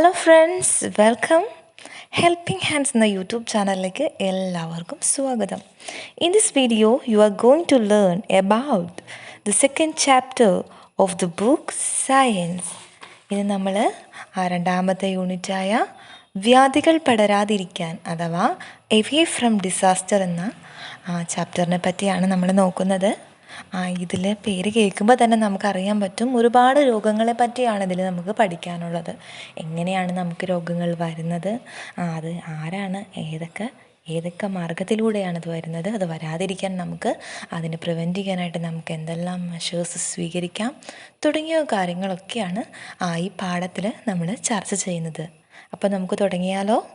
Hello friends welcome helping hands എന്ന YouTube ചാനലിലേക്ക് എല്ലാവർക്കും സ്വാഗതം. In this video you are going to learn about the second chapter of the book science ഇത് നമ്മൾ ആ രണ്ടാമത്തെ യൂണിറ്റായ വ്യാധികൾ പടരാതിരിക്കാൻ അഥവാ എവേ ഫ്രം ഡിസാസ്റ്റർ എന്ന ചാപ്റ്ററിനെ പറ്റിയാണ് നമ്മൾ നോക്കുന്നത്. ഇതിൽ പേര് കേൾക്കുമ്പോൾ തന്നെ നമുക്കറിയാൻ പറ്റും ഒരുപാട് രോഗങ്ങളെ പറ്റിയാണ് ഇതിൽ നമുക്ക് പഠിക്കാനുള്ളത്. എങ്ങനെയാണ് നമുക്ക് രോഗങ്ങൾ വരുന്നത്? ആ, അത് ആരാണ്? ഏതൊക്കെ? ഏതൊക്കെ മാർഗത്തിലൂടെയാണ് ഇത് വരുന്നത്? അത് വരാതിരിക്കാൻ നമുക്ക് അതിനെ പ്രിവെന്റ് ചെയ്യാനായിട്ട് നമുക്ക് എന്തെല്ലാം മെഷേഴ്സ് സ്വീകരിക്കാം? തുടങ്ങിയ കാര്യങ്ങളൊക്കെയാണ് ആ ഈ പാഠത്തിൽ നമ്മൾ ചർച്ച ചെയ്യുന്നത്. അപ്പോൾ നമുക്ക് തുടങ്ങിയാലോ?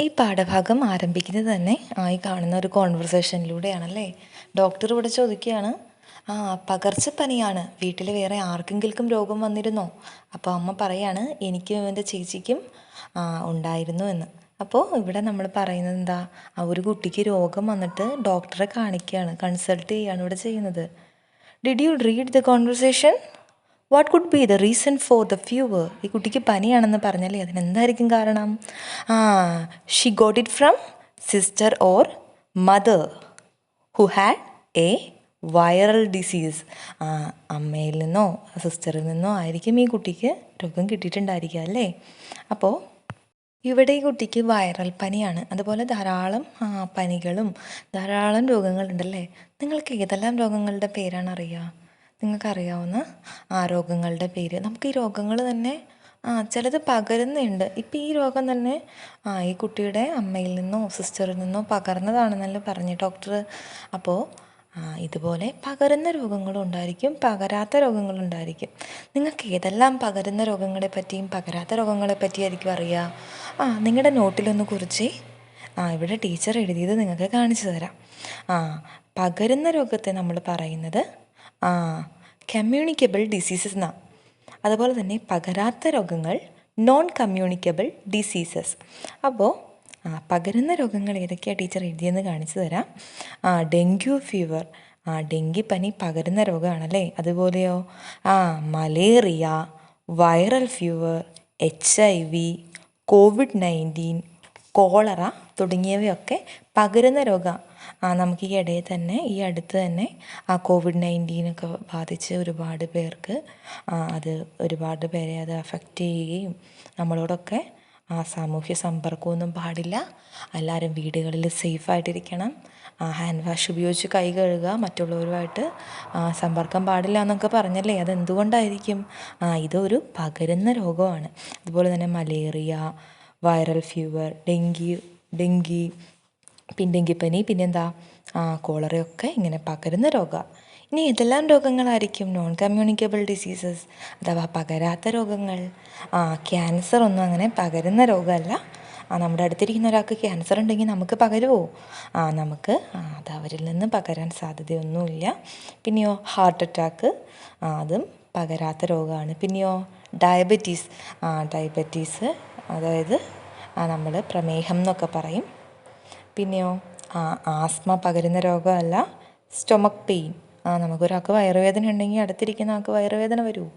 ഈ പാഠഭാഗം ആരംഭിക്കുന്നത് തന്നെ ആയി കാണുന്ന ഒരു കോൺവെർസേഷനിലൂടെയാണല്ലേ ഡോക്ടർ ഇവിടെ ചോദിക്കുകയാണ് ആ പകർച്ചപ്പനിയാണ്. വീട്ടിൽ വേറെ ആർക്കെങ്കിലും രോഗം വന്നിരുന്നോ? അപ്പോൾ അമ്മ പറയാണ് എനിക്കും എന്റെ ചേച്ചിക്കും ഉണ്ടായിരുന്നു എന്ന്. അപ്പോൾ ഇവിടെ നമ്മൾ പറയുന്നത് എന്താ ആ ഒരു കുട്ടിക്ക് രോഗം വന്നിട്ട് ഡോക്ടറെ കാണിക്കുകയാണ് കൺസൾട്ട് ചെയ്യുകയാണ് ഇവിടെ ചെയ്യുന്നത്. Did you read the conversation what could be the reason for the fever ഈ കുട്ടിക്ക് പനിയാണെന്ന് പറഞ്ഞാലേ അതിനെന്തായിരിക്കും കാരണം? ആ she got it from sister or mother who had a viral disease. അമ്മയിൽ നിന്നോ സിസ്റ്ററിൽ നിന്നോ ആയിരിക്കും ഈ കുട്ടിക്ക് രോഗം കിട്ടിയിട്ടുണ്ടായിരിക്കുക അല്ലേ? അപ്പോൾ ഇവിടെ ഈ കുട്ടിക്ക് വൈറൽ പനിയാണ്. അതുപോലെ ധാരാളം പനികളും ധാരാളം രോഗങ്ങളുണ്ടല്ലേ? നിങ്ങൾക്ക് ഏതെല്ലാം രോഗങ്ങളുടെ പേരാണ് അറിയുക നിങ്ങൾക്കറിയാവുന്ന ആ രോഗങ്ങളുടെ പേര്. നമുക്ക് ഈ രോഗങ്ങൾ തന്നെ ആ ചിലത് പകരുന്നുണ്ട്. ഇപ്പം ഈ രോഗം തന്നെ ആ ഈ കുട്ടിയുടെ അമ്മയിൽ നിന്നോ സിസ്റ്ററിൽ നിന്നോ പകർന്നതാണെന്നല്ലോ പറഞ്ഞു ഡോക്ടർ അപ്പോൾ ഇതുപോലെ പകരുന്ന രോഗങ്ങളും ഉണ്ടായിരിക്കും പകരാത്ത രോഗങ്ങളും ഉണ്ടായിരിക്കും. നിങ്ങൾക്ക് ഏതെല്ലാം പകരുന്ന രോഗങ്ങളെ പറ്റിയും പകരാത്ത രോഗങ്ങളെ പറ്റിയായിരിക്കും അറിയുക ആ നിങ്ങളുടെ നോട്ടിലൊന്ന് കുറിച്ച്. ആ ഇവിടെ ടീച്ചർ എഴുതിയത് നിങ്ങൾക്ക് കാണിച്ചു തരാം. ആ പകരുന്ന രോഗത്തെ നമ്മൾ പറയുന്നത് ആ കമ്മ്യൂണിക്കബിൾ ഡിസീസസ് എന്നാണ് അതുപോലെ തന്നെ പകരാത്ത രോഗങ്ങൾ നോൺ കമ്മ്യൂണിക്കബിൾ ഡിസീസസ് അപ്പോൾ പകരുന്ന രോഗങ്ങൾ ഏതൊക്കെയാണ് ടീച്ചർ എഴുതിയെന്ന് കാണിച്ചു തരാം. ആ ഡെങ്കു ഫീവർ. ആ ഡെങ്കിപ്പനി പകരുന്ന രോഗമാണല്ലേ അതുപോലെയോ? ആ malaria viral fever H I V covid nineteen cholera തുടങ്ങിയവയൊക്കെ പകരുന്ന രോഗം. ആ നമുക്ക് ഈ ഇടയിൽ തന്നെ ഈ അടുത്ത് തന്നെ ആ കോവിഡ് നയന്റീനൊക്കെ ബാധിച്ച് ഒരുപാട് പേർക്ക് ആ, അത് ഒരുപാട് പേരെ അത് അഫക്റ്റ് ചെയ്യുകയും നമ്മളോടൊക്കെ ആ സാമൂഹ്യ സമ്പർക്കമൊന്നും പാടില്ല. എല്ലാവരും വീടുകളിൽ സേഫായിട്ടിരിക്കണം ഹാൻഡ് വാഷ് ഉപയോഗിച്ച് കൈ കഴുകുക. മറ്റുള്ളവരുമായിട്ട് സമ്പർക്കം പാടില്ല എന്നൊക്കെ പറഞ്ഞല്ലേ? അതെന്തുകൊണ്ടായിരിക്കും? ഇതൊരു പകരുന്ന രോഗമാണ്. അതുപോലെ തന്നെ malaria viral fever dengue dengue പിന്നെ ഡെങ്കിപ്പനി പിന്നെന്താ? കോളറയൊക്കെ ഇങ്ങനെ പകരുന്ന രോഗമാണ് ഇനി ഏതെല്ലാം രോഗങ്ങളായിരിക്കും. നോൺ കമ്മ്യൂണിക്കബിൾ ഡിസീസസ് അഥവാ പകരാത്ത രോഗങ്ങൾ. ആ ക്യാൻസർ ഒന്നും അങ്ങനെ പകരുന്ന രോഗമല്ല. ആ നമ്മുടെ അടുത്തിരിക്കുന്ന ഒരാൾക്ക് ക്യാൻസർ ഉണ്ടെങ്കിൽ നമുക്ക് പകരുമോ ആ നമുക്ക് അത് അവരിൽ നിന്ന് പകരാൻ സാധ്യതയൊന്നുമില്ല. പിന്നെയോ ഹാർട്ട് അറ്റാക്ക് അതും പകരാത്ത രോഗമാണ്. പിന്നെയോ ഡയബറ്റീസ് ആ ഡയബറ്റീസ് അതായത് ആ നമ്മൾ പ്രമേഹം എന്നൊക്കെ പറയും. പിന്നെയോ ആ ആസ്മ പകരുന്ന രോഗമല്ല സ്റ്റൊമക്ക് പെയിൻ ആ നമുക്കൊരാൾക്ക് വയറുവേദന ഉണ്ടെങ്കിൽ അടുത്തിരിക്കുന്ന ആൾക്ക് വയറുവേദന വരുമോ?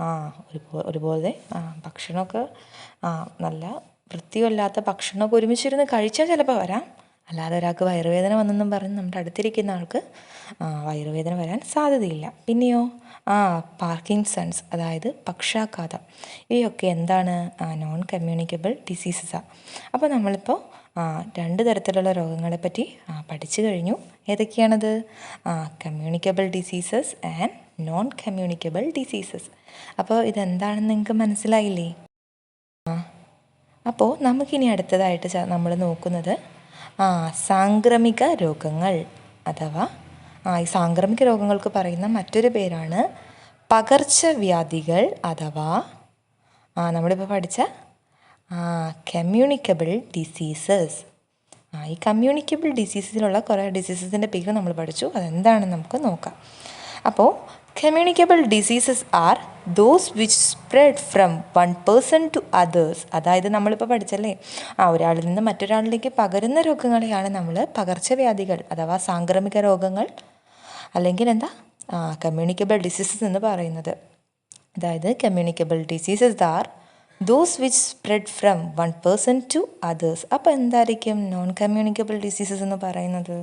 ആ ഒരു ഒരുപോലെ ആ ഭക്ഷണമൊക്കെ ആ നല്ല വൃത്തിയല്ലാത്ത ഭക്ഷണമൊക്കെ ഒരുമിച്ചിരുന്ന് കഴിച്ചാൽ ചിലപ്പോൾ വരാം. അല്ലാതെ ഒരാൾക്ക് വയറുവേദന വന്നെന്നും പറഞ്ഞ് നമ്മുടെ അടുത്തിരിക്കുന്ന ആൾക്ക് വയറുവേദന വരാൻ സാധ്യതയില്ല. പിന്നെയോ ആ പാർക്കിൻസൺസ് അതായത് പക്ഷാഘാതം ഇവയൊക്കെ എന്താണ്? നോൺ കമ്മ്യൂണിക്കബിൾ ഡിസീസസാണ് അപ്പോൾ നമ്മളിപ്പോൾ രണ്ട് തരത്തിലുള്ള രോഗങ്ങളെപ്പറ്റി പഠിച്ചു കഴിഞ്ഞു. ഏതൊക്കെയാണത്? Communicable diseases and non communicable diseases അപ്പോൾ ഇതെന്താണെന്ന് നിങ്ങൾക്ക് മനസ്സിലായില്ലേ? അപ്പോൾ നമുക്കിനി അടുത്തതായിട്ട് നമ്മൾ നോക്കുന്നത് സാംക്രമിക രോഗങ്ങൾ അഥവാ ആ ഈ സാംക്രമിക രോഗങ്ങൾക്ക് പറയുന്ന മറ്റൊരു പേരാണ് പകർച്ചവ്യാധികൾ അഥവാ നമ്മളിപ്പോൾ പഠിച്ച കമ്മ്യൂണിക്കബിൾ ഡിസീസസ് ആ ഈ കമ്മ്യൂണിക്കബിൾ ഡിസീസസിലുള്ള കുറേ ഡിസീസസിന്റെ പേര് നമ്മൾ പഠിച്ചു. അതെന്താണെന്ന് നമുക്ക് നോക്കാം. അപ്പോൾ communicable diseases are those which spread from one person to others അതായത് നമ്മളിപ്പോൾ പഠിച്ചല്ലേ? ആ ഒരാളിൽ നിന്ന് മറ്റൊരാളിലേക്ക് പകരുന്ന രോഗങ്ങളെയാണ് നമ്മൾ പകർച്ചവ്യാധികൾ അഥവാ സാംക്രമിക രോഗങ്ങൾ അല്ലെങ്കിൽ എന്താ? കമ്മ്യൂണിക്കബിൾ ഡിസീസസ് എന്ന് പറയുന്നത്. അതായത് communicable diseases are those which spread from one person to others അപ്പോൾ എന്തായിരിക്കും? നോൺ കമ്മ്യൂണിക്കബിൾ ഡിസീസസ് എന്ന് പറയുന്നത്?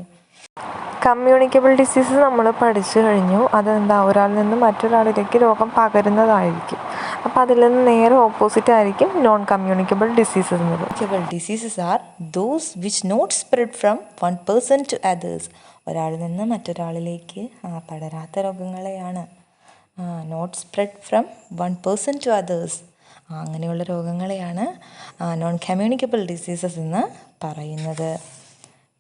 കമ്മ്യൂണിക്കബിൾ ഡിസീസ് നമ്മൾ പഠിച്ചു കഴിഞ്ഞു. അതെന്താ? ഒരാളിൽ നിന്ന് മറ്റൊരാളിലേക്ക് രോഗം പകരുന്നതായിരിക്കും. അപ്പോൾ അതിൽ നിന്ന് നേരെ ഓപ്പോസിറ്റ് ആയിരിക്കും നോൺ കമ്മ്യൂണിക്കബിൾ ഡിസീസസ് എന്നത് communicable diseases are those which not spread from one person to others ഒരാളിൽ നിന്ന് മറ്റൊരാളിലേക്ക് പടരാത്ത രോഗങ്ങളെയാണ് not spread from one person to others അങ്ങനെയുള്ള രോഗങ്ങളെയാണ് നോൺ കമ്മ്യൂണിക്കബിൾ ഡിസീസസ് എന്ന് പറയുന്നത്.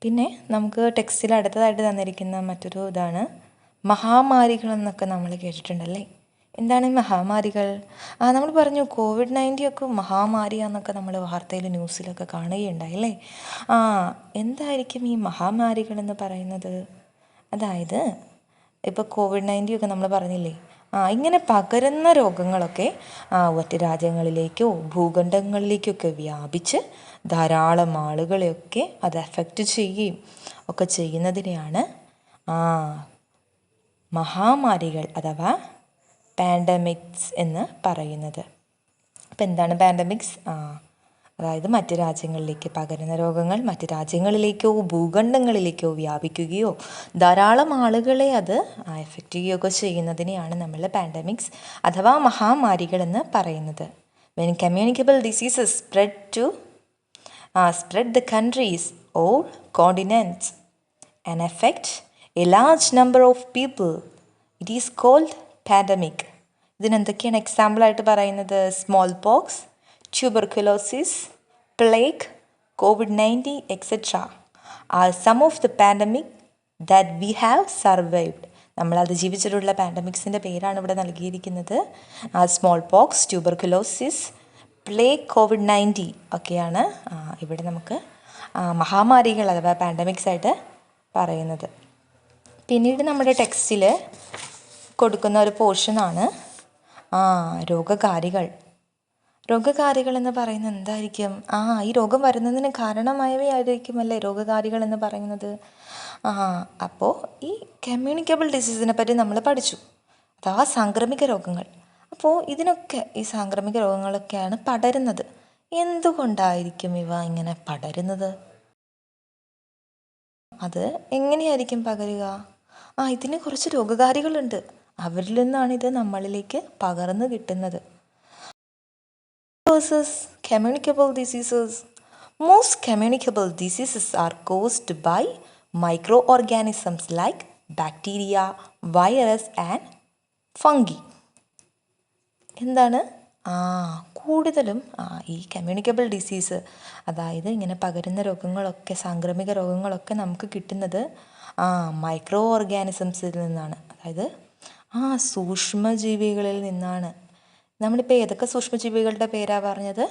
പിന്നെ നമുക്ക് ടെക്സ്റ്റിൽ അടുത്തതായിട്ട് തന്നിരിക്കുന്ന മറ്റൊരു ഇതാണ് മഹാമാരികൾ എന്നൊക്കെ നമ്മൾ കേട്ടിട്ടുണ്ടല്ലേ എന്താണ് ഈ മഹാമാരികൾ? ആ നമ്മൾ പറഞ്ഞു കോവിഡ് നയന്റീൻ ഒക്കെ മഹാമാരിയാന്നൊക്കെ നമ്മൾ വാർത്തയിൽ ന്യൂസിലൊക്കെ കാണുകയുണ്ടായി അല്ലേ? ആ എന്തായിരിക്കും ഈ മഹാമാരികൾ എന്ന് പറയുന്നത്? അതായത് ഇപ്പോൾ കോവിഡ് നയന്റീൻ ഒക്കെ നമ്മൾ പറഞ്ഞില്ലേ ഇങ്ങനെ പകരുന്ന രോഗങ്ങളൊക്കെ മറ്റ് രാജ്യങ്ങളിലേക്കോ ഭൂഖണ്ഡങ്ങളിലേക്കൊക്കെ വ്യാപിച്ച് ധാരാളം ആളുകളെയൊക്കെ അത് എഫക്റ്റ് ചെയ്യുകയും ഒക്കെ ചെയ്യുന്നതിനെയാണ് മഹാമാരികൾ അഥവാ പാൻഡമിക്സ് എന്ന് പറയുന്നത്. അപ്പം എന്താണ് പാൻഡമിക്സ് ആ അതായത് മറ്റ് രാജ്യങ്ങളിലേക്ക് പകരുന്ന രോഗങ്ങൾ മറ്റ് രാജ്യങ്ങളിലേക്കോ ഭൂഖണ്ഡങ്ങളിലേക്കോ വ്യാപിക്കുകയോ ധാരാളം ആളുകളെ അത് എഫക്റ്റ് ചെയ്യുകയൊക്കെ ചെയ്യുന്നതിനെയാണ് നമ്മൾ പാൻഡമിക്സ് അഥവാ മഹാമാരികൾ എന്ന് പറയുന്നത്. When communicable diseases spread to spread the countries all continents and effect a large number of people it is called pandemic ഇതിനെന്തൊക്കെയാണ് എക്സാമ്പിളായിട്ട് പറയുന്നത്? Small pox tuberculosis plague covid nineteen etcetera are some of the pandemic that we have survived നമ്മൾ അതിജീവിച്ചിട്ടുള്ള പാൻഡമിക്സിന്റെ പേരാണ് ഇവിടെ നൽകിയിരിക്കുന്നത്. Small pox tuberculosis plague covid nineteen ഒക്കെയാണ് ഇവിടെ നമുക്ക് മഹാമാരികൾ അഥവാ പാൻഡമിക്സ് ആയിട്ട് പറയുന്നത്. പിന്നീട് നമ്മുടെ ടെക്സ്റ്റിൽ കൊടുക്കുന്ന ഒരു പോർഷനാണ് രോഗകാരികൾ. രോഗകാരികൾ എന്ന് പറയുന്നത് എന്തായിരിക്കും? ആ ഈ രോഗം വരുന്നതിന് കാരണമായവയായിരിക്കുമല്ലേ രോഗകാരികൾ എന്ന് പറയുന്നത്? ആ അപ്പോൾ ഈ കമ്മ്യൂണിക്കബിൾ ഡിസീസിനെ പറ്റി നമ്മൾ പഠിച്ചു. അഥവാ സാംക്രമിക രോഗങ്ങൾ. അപ്പോൾ ഇതിനൊക്കെ ഈ സാംക്രമിക രോഗങ്ങളൊക്കെയാണ് പടരുന്നത്. എന്തുകൊണ്ടായിരിക്കും ഇവ ഇങ്ങനെ പടരുന്നത്? അത് എങ്ങനെയായിരിക്കും പകരുക? ആ ഇതിന് കുറച്ച് രോഗകാരികളുണ്ട്. അവരിൽ നിന്നാണ് ഇത് നമ്മളിലേക്ക് പകർന്നു കിട്ടുന്നത്. Versus communicable diseases. Most communicable diseases are caused by microorganisms like bacteria, virus and fungi. എന്താണ് ആ കൂടുതലും ആ ഈ കമ്മ്യൂണിക്കബിൾ ഡിസീസ് അതായത് ഇങ്ങനെ പകരുന്ന രോഗങ്ങളൊക്കെ സാംക്രമിക രോഗങ്ങളൊക്കെ നമുക്ക് കിട്ടുന്നത് ആ മൈക്രോ ഓർഗാനിസംസിൽ നിന്നാണ് അതായത് ആ സൂക്ഷ്മജീവികളിൽ നിന്നാണ് നമ്മളിപ്പോൾ ഏതൊക്കെ സൂക്ഷ്മജീവികളുടെ പേരാണ് പറഞ്ഞത്?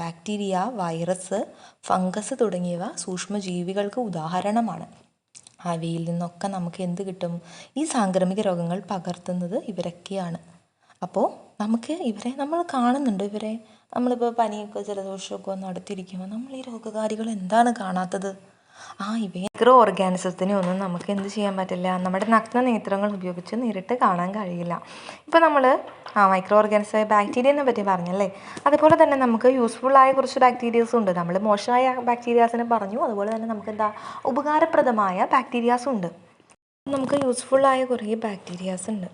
ബാക്ടീരിയ വൈറസ് ഫംഗസ് തുടങ്ങിയവ സൂക്ഷ്മജീവികൾക്ക് ഉദാഹരണമാണ്. അവയിൽ നിന്നൊക്കെ നമുക്ക് എന്ത് കിട്ടും? ഈ സാംക്രമിക രോഗങ്ങൾ പകർത്തുന്നത് ഇവരൊക്കെയാണ്. അപ്പോൾ നമുക്ക് ഇവരെ നമ്മൾ കാണുന്നുണ്ട്. ഇവരെ നമ്മളിപ്പോൾ പനിയൊക്കെ ജലദോഷമൊക്കെ വന്ന് അടുത്തിരിക്കുമ്പോൾ നമ്മൾ ഈ രോഗകാരികൾ എന്താണ് കാണാത്തത്? ആ ഇവയെ മൈക്രോ ഓർഗാനിസത്തിനെ ഒന്നും നമുക്ക് എന്ത് ചെയ്യാൻ പറ്റില്ല. നമ്മുടെ നഗ്ന നേത്രങ്ങൾ ഉപയോഗിച്ച് നേരിട്ട് കാണാൻ കഴിയില്ല. ഇപ്പോൾ നമ്മൾ ആ മൈക്രോ ഓർഗാനിസമായ ബാക്ടീരിയനെ പറ്റി പറഞ്ഞല്ലേ? അതുപോലെ തന്നെ നമുക്ക് യൂസ്ഫുള്ളായ കുറച്ച് ബാക്ടീരിയാസും ഉണ്ട്. നമ്മൾ മോശമായ ബാക്ടീരിയാസിനെ പറഞ്ഞു. അതുപോലെ തന്നെ നമുക്ക് എന്താ ഉപകാരപ്രദമായ ബാക്ടീരിയാസും ഉണ്ട്. നമുക്ക് യൂസ്ഫുള്ളായ കുറേ ബാക്ടീരിയാസ് ഉണ്ട്.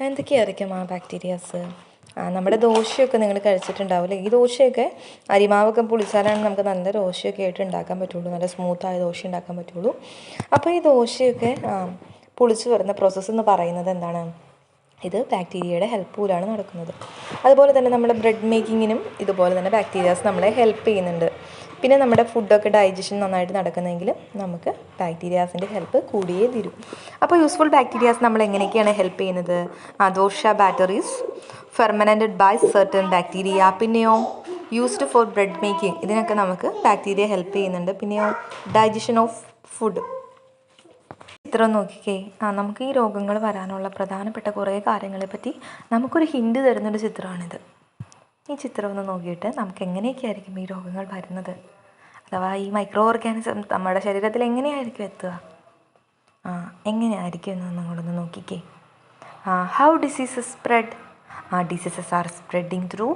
എന്തൊക്കെയായിരിക്കും ആ ബാക്ടീരിയാസ് നമ്മുടെ ദോശയൊക്കെ നിങ്ങൾ കഴിച്ചിട്ടുണ്ടാവില്ലേ? ഈ ദോശയൊക്കെ അരിമാവൊക്കെ പുളിച്ചാലാണ് നമുക്ക് നല്ല ദോശയൊക്കെ ആയിട്ട് ഉണ്ടാക്കാൻ പറ്റുള്ളൂ. നല്ല സ്മൂത്തായ ദോശ ഉണ്ടാക്കാൻ പറ്റുള്ളൂ. അപ്പോൾ ഈ ദോശയൊക്കെ പൊളിച്ചു വരുന്ന പ്രോസസ്സ് എന്ന് പറയുന്നത് എന്താണ്? ഇത് ബാക്ടീരിയയുടെ ഹെൽപ്പ് മൂലമാണ് നടക്കുന്നത്. അതുപോലെ തന്നെ നമ്മുടെ ബ്രെഡ് മേക്കിങ്ങിനും ഇതുപോലെ തന്നെ ബാക്ടീരിയാസ് നമ്മളെ ഹെൽപ്പ് ചെയ്യുന്നുണ്ട്. പിന്നെ നമ്മുടെ ഫുഡൊക്കെ ഡൈജഷൻ നന്നായിട്ട് നടക്കുന്നെങ്കിൽ നമുക്ക് ബാക്ടീരിയാസിന്റെ ഹെൽപ്പ് കൂടിയേ തീരും. അപ്പോൾ യൂസ്ഫുൾ ബാക്ടീരിയാസ് നമ്മൾ എങ്ങനെയൊക്കെയാണ് ഹെൽപ്പ് ചെയ്യുന്നത്? Dosa batters fermented by certain bacteria പിന്നെയോ യൂസ്ഡ് ഫോർ ബ്രെഡ് മേക്കിംഗ് ഇതിനൊക്കെ നമുക്ക് ബാക്ടീരിയ ഹെൽപ്പ് ചെയ്യുന്നുണ്ട്. പിന്നെയോ ഡൈജഷൻ ഓഫ് ഫുഡ് ചിത്രം നോക്കിക്കേ. ആ നമുക്ക് ഈ രോഗങ്ങൾ വരാനുള്ള പ്രധാനപ്പെട്ട കുറേ കാര്യങ്ങളെ പറ്റി നമുക്കൊരു ഹിൻഡ് തരുന്നൊരു ചിത്രമാണിത്. ഈ ചിത്രം ഒന്ന് നോക്കിയിട്ട് നമുക്ക് എങ്ങനെയൊക്കെ ആയിരിക്കും ഈ രോഗങ്ങൾ വരുന്നത്? അഥവാ ഈ മൈക്രോ ഓർഗാനിസം നമ്മുടെ ശരീരത്തിൽ എങ്ങനെയായിരിക്കും എത്തുക? ആ എങ്ങനെയായിരിക്കും എന്ന് നിങ്ങളൊന്ന് നോക്കിക്കേ. ആ ഹൗ ഡിസീസസ് സ്പ്രെഡ് ആ diseases are spreading through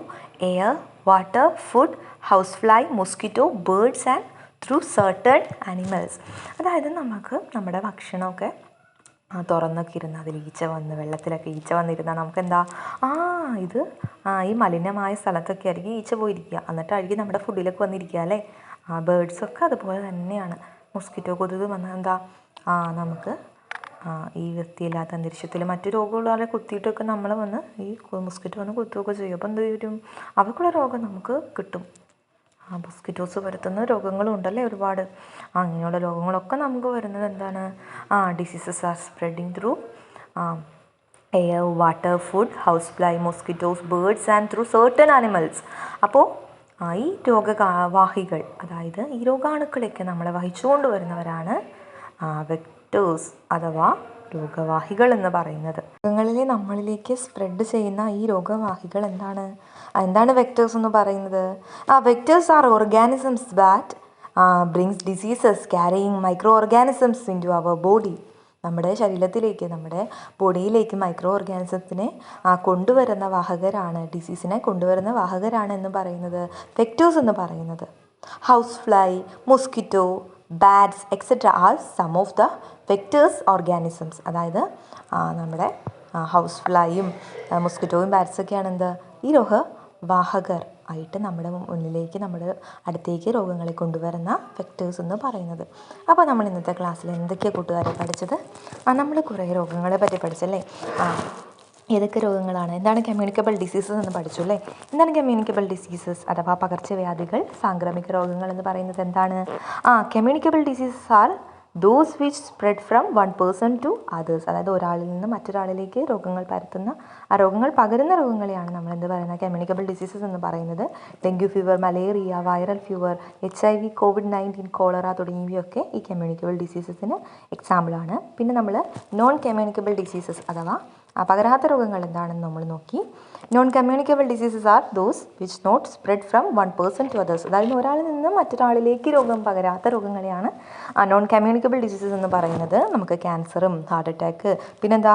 air water food house fly mosquito birds and through certain animals അതായത് നമുക്ക് നമ്മുടെ ഭക്ഷണമൊക്കെ തുറന്നൊക്കെ ഇരുന്ന് അതിൽ ഈച്ച വന്ന് വെള്ളത്തിലൊക്കെ ഈച്ച വന്നിരുന്നാൽ നമുക്ക് എന്താ ആ ഇത് ആ ഈ മലിനമായ സ്ഥലത്തൊക്കെ ആയിരിക്കും ഈച്ച പോയിരിക്കുക. എന്നിട്ടായിരിക്കും നമ്മുടെ ഫുഡിലൊക്കെ വന്നിരിക്കുക അല്ലേ? ആ ബേഡ്സൊക്കെ അതുപോലെ തന്നെയാണ്. മൊസ്കിറ്റോ കൊതുക് വന്നാൽ എന്താ? ആ നമുക്ക് ആ ഈ വൃത്തിയില്ലാത്ത അന്തരീക്ഷത്തിൽ മറ്റു രോഗമുള്ളവരെ കുത്തിയിട്ടൊക്കെ നമ്മൾ വന്ന് ഈ മൊസ്കിറ്റോ വന്ന് കുത്തുകയൊക്കെ ചെയ്യും. അപ്പോൾ എന്ത് വരും അവർക്കുള്ള രോഗം നമുക്ക് കിട്ടും. മൊസ്കിറ്റോസ് പരത്തുന്ന രോഗങ്ങളും ഉണ്ടല്ലേ ഒരുപാട് അങ്ങനെയുള്ള രോഗങ്ങളൊക്കെ നമുക്ക് വരുന്നത് എന്താണ്? ആ diseases are spreading through air water food house fly mosquitoes birds and through certain animals അപ്പോൾ ഈ രോഗവാഹികൾ അതായത് ഈ രോഗാണുക്കളെയൊക്കെ നമ്മളെ വഹിച്ചുകൊണ്ട് വരുന്നവരാണ് വെക്ടേഴ്സ് അഥവാ രോഗവാഹികൾ എന്ന് പറയുന്നത്. മൃഗങ്ങളിലെ നമ്മളിലേക്ക് സ്പ്രെഡ് ചെയ്യുന്ന ഈ രോഗവാഹികൾ എന്താണ്? എന്താണ് വെക്ടേഴ്സ് എന്ന് പറയുന്നത്? ആ vectors are organisms that brings diseases carrying micro organisms into our body നമ്മുടെ ശരീരത്തിലേക്ക് നമ്മുടെ ബോഡിയിലേക്ക് മൈക്രോ ഓർഗാനിസത്തിനെ കൊണ്ടുവരുന്ന വാഹകരാണ് ഡിസീസിനെ കൊണ്ടുവരുന്ന വാഹകരാണ് എന്ന് പറയുന്നത്. വെക്ടേഴ്സ് എന്ന് പറയുന്നത്. House fly mosquito bats etcetera are some of the vectors organisms അതായത് നമ്മുടെ ഹൗസ് ഫ്ലൈയും മൊസ്കിറ്റോയും ബാറ്റ്സൊക്കെയാണ് എന്ത്? ഈ രോഗവാഹകർ ആയിട്ട് നമ്മുടെ മുന്നിലേക്ക് നമ്മുടെ അടുത്തേക്ക് രോഗങ്ങളെ കൊണ്ടുവരുന്ന വെക്ടേഴ്സ് എന്ന് പറയുന്നത്. അപ്പോൾ നമ്മൾ ഇന്നത്തെ ക്ലാസ്സിൽ എന്തൊക്കെയാണ് കൂട്ടുകാരെ പഠിച്ചത്? ആ നമ്മൾ കുറേ രോഗങ്ങളെ പറ്റി പഠിച്ചല്ലേ? ആ ഏതൊക്കെ രോഗങ്ങളാണ്? എന്താണ് കമ്മ്യൂണിക്കബിൾ ഡിസീസസ് എന്ന് പഠിച്ചു അല്ലേ? എന്താണ് കമ്മ്യൂണിക്കബിൾ ഡിസീസസ് അഥവാ പകർച്ചവ്യാധികൾ സാംക്രമിക രോഗങ്ങൾ എന്ന് പറയുന്നത് എന്താണ്? ആ communicable diseases are those which spread from one person to others അതായത് ഒരാളിൽ നിന്ന് മറ്റൊരാളിലേക്ക് രോഗങ്ങൾ പരത്തുന്ന ആ രോഗങ്ങൾ പകരുന്ന രോഗങ്ങളെയാണ് നമ്മൾ എന്ത് പറയുന്നത്? കമ്മ്യൂണിക്കബിൾ ഡിസീസസ് എന്ന് പറയുന്നത്. Dengue fever malaria viral fever H I V covid nineteen cholera തുടങ്ങിയവയൊക്കെ ഈ കമ്മ്യൂണിക്കബിൾ ഡിസീസസിന് എക്സാമ്പിളാണ് പിന്നെ നമ്മൾ നോൺ കമ്മ്യൂണിക്കബിൾ ഡിസീസസ് അഥവാ പകരാത്ത രോഗങ്ങൾ എന്താണെന്ന് നമ്മൾ നോക്കി. Non communicable diseases are those which not spread from one person to others അതായത് ഒരാളിൽ നിന്ന് മറ്റൊരാളിലേക്ക് രോഗം പകരാത്ത രോഗങ്ങളെയാണ് നോൺ കമ്മ്യൂണിക്കബിൾ ഡിസീസസ് എന്ന് പറയുന്നത്. നമുക്ക് ക്യാൻസറും ഹാർട്ട് അറ്റാക്ക് പിന്നെന്താ?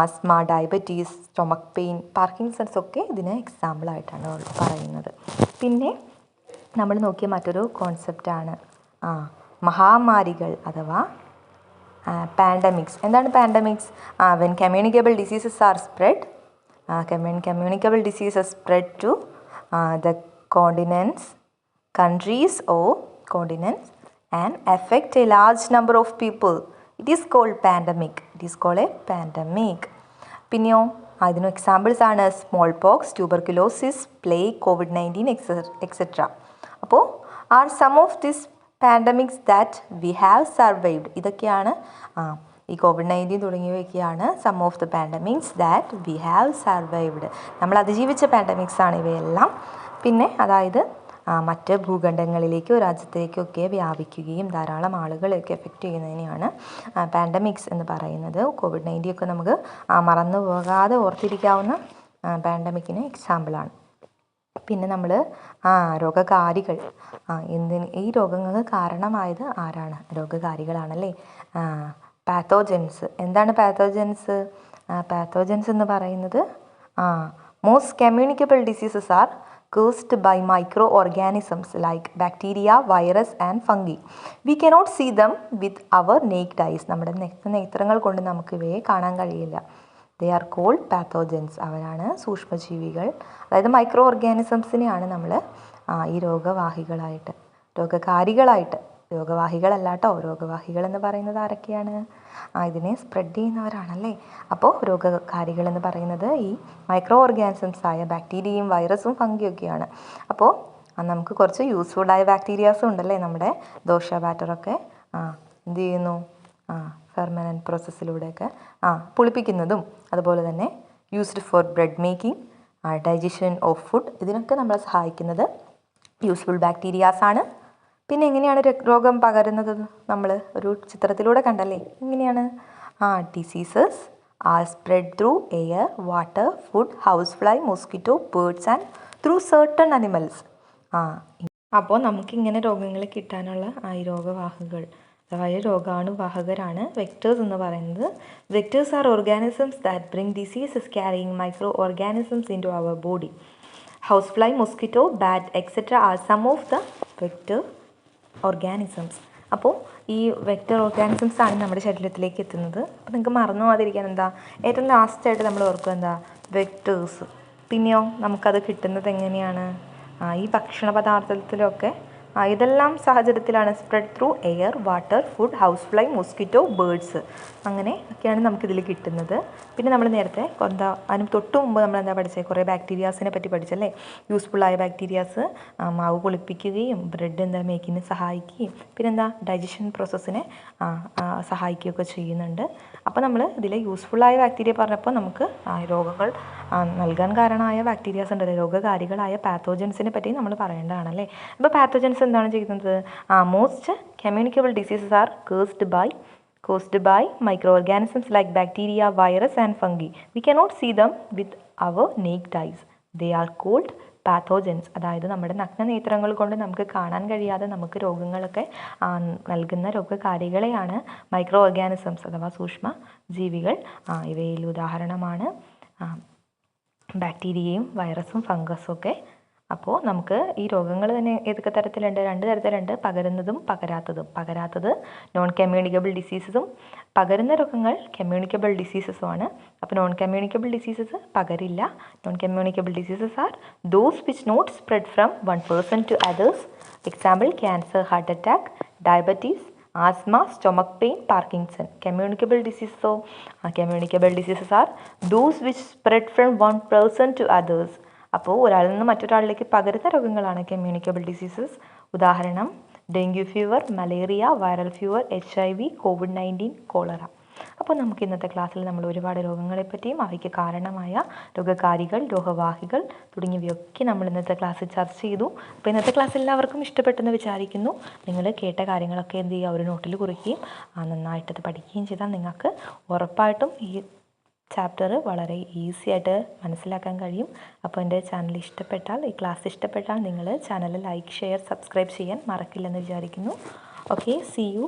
Asthma diabetes stomach pain Parkinson's ഒക്കെ ഇതിന് എക്സാമ്പിളായിട്ടാണ് പറയുന്നത്. പിന്നെ നമ്മൾ നോക്കിയ മറ്റൊരു കോൺസെപ്റ്റാണ് ആ മഹാമാരികൾ അഥവാ പാൻഡമിക്സ് എന്താണ് pandemics when communicable diseases are spread when communicable diseases spread to the continents countries all continents and effect a large number of people it is called pandemic it is called a pandemic പിന്നെയോ അതിന് examples ആണ് small pox tuberculosis plague covid nineteen etcetera അപ്പോൾ are some of this pandemics that we have survived ഇതൊക്കെയാണ് ആ ഈ covid nineteen തുടങ്ങിയവയൊക്കെയാണ് some of the pandemics that we have survived നമ്മൾ അതിജീവിച്ച pandemics ആണ് ഇവയെല്ലാം. പിന്നെ അതായത് മറ്റ് ഭൂഖണ്ഡങ്ങളിലേക്കോ രാജ്യത്തേക്കൊക്കെ വ്യാപിക്കുകയും ധാരാളം ആളുകളെയൊക്കെ എഫക്റ്റ് ചെയ്യുന്നതിനെയാണ് പാൻഡമിക്സ് എന്ന് പറയുന്നത്. കോവിഡ് നയന്റീൻ ഒക്കെ നമുക്ക് മറന്നു പോകാതെ ഓർത്തിരിക്കാവുന്ന പാൻഡമിക്കിന് എക്സാമ്പിളാണ് പിന്നെ നമ്മൾ രോഗകാരികൾ. ആ എന്തിന് ഈ രോഗങ്ങൾക്ക് കാരണമായത് ആരാണ്? രോഗകാരികളാണല്ലേ? പാത്തോജൻസ്. എന്താണ് പാത്തോജൻസ്? പാത്തോജൻസ് എന്ന് പറയുന്നത് ആ most communicable diseases are caused by microorganisms like bacteria, virus and fungi. We cannot see them with our naked eyes. നമ്മുടെ നേത്രങ്ങൾ കൊണ്ട് നമുക്ക് ഇവയെ കാണാൻ കഴിയില്ല. ദേ ആർ കോൾഡ് പാത്തോജൻസ് അവരാണ് സൂക്ഷ്മജീവികൾ. അതായത് മൈക്രോ ഓർഗാനിസംസിനെയാണ് നമ്മൾ ഈ രോഗവാഹികളായിട്ട് രോഗകാരികളായിട്ട്. രോഗവാഹികളല്ലാട്ടോ രോഗവാഹികൾ എന്ന് പറയുന്നത് ആരൊക്കെയാണ്? ആ ഇതിനെ സ്പ്രെഡ് ചെയ്യുന്നവരാണല്ലേ? അപ്പോൾ രോഗകാരികൾ എന്ന് പറയുന്നത് ഈ മൈക്രോ ഓർഗാനിസംസ് ആയ ബാക്ടീരിയയും വൈറസും ഫംഗിയൊക്കെയാണ് അപ്പോൾ നമുക്ക് കുറച്ച് യൂസ്ഫുള്ളായ ബാക്ടീരിയാസും ഉണ്ടല്ലേ നമ്മുടെ ദോശ ബാറ്ററൊക്കെ ആ എന്ത് ചെയ്യുന്നു? ആ ഫെർമനന്റ് പ്രോസസ്സിലൂടെയൊക്കെ ആ പുളിപ്പിക്കുന്നതും അതുപോലെ തന്നെ used for bread making digestion of food ഇതിനൊക്കെ നമ്മളെ സഹായിക്കുന്നത് യൂസ്ഫുൾ ബാക്ടീരിയാസാണ് പിന്നെ എങ്ങനെയാണ് രോഗം പകരുന്നത് നമ്മൾ ഒരു ചിത്രത്തിലൂടെ കണ്ടല്ലേ? എങ്ങനെയാണ്? ആ diseases are spread through air water food house fly mosquito birds and through certain animals ആ അപ്പോൾ നമുക്കിങ്ങനെ രോഗങ്ങൾ കിട്ടാനുള്ള ഈ രോഗവാഹകൾ അതായത് രോഗാണുവാഹകരാണ് വെക്ടേഴ്സ് എന്ന് പറയുന്നത്. Vectors are organisms that bring diseases carrying micro organisms into our body house fly mosquito bat etcetera are some of the vector organisms അപ്പോൾ ഈ വെക്ടർ ഓർഗാനിസംസ് ആണ് നമ്മുടെ ശരീരത്തിലേക്ക് എത്തുന്നത്. അപ്പോൾ നിങ്ങൾക്ക് മറന്നു പോകാതിരിക്കാൻ എന്താ? ഏറ്റവും ലാസ്റ്റായിട്ട് നമ്മൾ ഓർക്കുക എന്താ? വെക്ടേഴ്സ് പിന്നെയോ നമുക്കത് കിട്ടുന്നത് എങ്ങനെയാണ്? ഈ ഭക്ഷണ പദാർത്ഥത്തിലൊക്കെ ഇതെല്ലാം സാഹചര്യത്തിലാണ് spread through air water food house fly mosquito birds അങ്ങനെ ഒക്കെയാണ് നമുക്കിതിൽ കിട്ടുന്നത്. പിന്നെ നമ്മൾ നേരത്തെ എന്താ അതിന് തൊട്ട് മുമ്പ് നമ്മൾ എന്താ പഠിച്ചത് കുറേ ബാക്ടീരിയാസിനെ പറ്റി പഠിച്ചല്ലേ? യൂസ്ഫുള്ളായ ബാക്ടീരിയാസ് മാവ് കുളിപ്പിക്കുകയും ബ്രെഡ് എന്താ മേക്കിങ്ങിന് സഹായിക്കുകയും പിന്നെ എന്താ ഡൈജഷൻ പ്രോസസ്സിനെ സഹായിക്കുകയൊക്കെ ചെയ്യുന്നുണ്ട്. അപ്പോൾ നമ്മൾ ഇതിൽ യൂസ്ഫുള്ളായ ബാക്ടീരിയ പറഞ്ഞപ്പോൾ നമുക്ക് രോഗങ്ങൾ നൽകാൻ കാരണമായ ബാക്ടീരിയാസ് ഉണ്ടല്ലോ. രോഗകാരികളായ പാത്തോജൻസിനെ പറ്റി നമ്മൾ പറയേണ്ടതാണല്ലേ? അപ്പോൾ പാത്തോജൻസ് എന്താണ് ചെയ്യുന്നത്? ആ most communicable diseases are caused by caused by micro organisms like bacteria virus and fungi we cannot see them with our naked eyes they are called pathogens അതായത് നമ്മുടെ നഗ്നനേത്രങ്ങൾ കൊണ്ട് നമുക്ക് കാണാൻ കഴിയാതെ നമുക്ക് രോഗങ്ങളൊക്കെ നൽകുന്ന രോഗകാരികളെയാണ് മൈക്രോ ഓർഗാനിസംസ് അഥവാ സൂക്ഷ്മ ജീവികൾ ഇവയിൽ ഉദാഹരണമാണ് ബാക്ടീരിയയും വൈറസും ഫംഗസും ഒക്കെ അപ്പോൾ നമുക്ക് ഈ രോഗങ്ങൾ തന്നെ ഏതൊക്കെ തരത്തിലുണ്ട്? രണ്ട് തരത്തിലുണ്ട്. പകരുന്നതും പകരാത്തതും. പകരാത്തത് നോൺ കമ്മ്യൂണിക്കബിൾ ഡിസീസസും പകരുന്ന രോഗങ്ങൾ കമ്മ്യൂണിക്കബിൾ ഡിസീസസുമാണ് അപ്പോൾ non communicable diseases പകരില്ല. Non communicable diseases are those which not spread from one person to others example cancer heart attack diabetes asthma stomach pain Parkinson communicable ഡിസീസസോ communicable diseases are those which spread from one person to others അപ്പോൾ ഒരാളിൽ നിന്ന് മറ്റൊരാളിലേക്ക് പകരുന്ന രോഗങ്ങളാണ് communicable diseases ഉദാഹരണം dengue fever malaria viral fever H I V covid nineteen cholera അപ്പോൾ നമുക്ക് ഇന്നത്തെ ക്ലാസ്സിൽ നമ്മൾ ഒരുപാട് രോഗങ്ങളെ പറ്റിയും അവയ്ക്ക് കാരണമായ രോഗകാരികൾ രോഗവാഹികൾ തുടങ്ങിയവയൊക്കെ നമ്മൾ ഇന്നത്തെ ക്ലാസ്സിൽ ചർച്ച ചെയ്തു. അപ്പോൾ ഇന്നത്തെ ക്ലാസ് എല്ലാവർക്കും ഇഷ്ടപ്പെട്ടെന്ന് വിചാരിക്കുന്നു. നിങ്ങൾ കേട്ട കാര്യങ്ങളൊക്കെ എന്ത് ചെയ്യുക? ഒരു നോട്ടിൽ കുറിക്കുകയും നന്നായിട്ടത് പഠിക്കുകയും ചെയ്താൽ നിങ്ങൾക്ക് ഉറപ്പായിട്ടും ഈ ചാപ്റ്റർ വളരെ ഈസി ആയിട്ട് മനസ്സിലാക്കാൻ കഴിയും. അപ്പോൾ എന്റെ ചാനൽ ഇഷ്ടപ്പെട്ടാൽ ഈ ക്ലാസ് ഇഷ്ടപ്പെട്ടാൽ നിങ്ങൾ ചാനൽ ലൈക്ക് ഷെയർ സബ്സ്ക്രൈബ് ചെയ്യാൻ മറക്കില്ലെന്ന് വിചാരിക്കുന്നു. Okay C U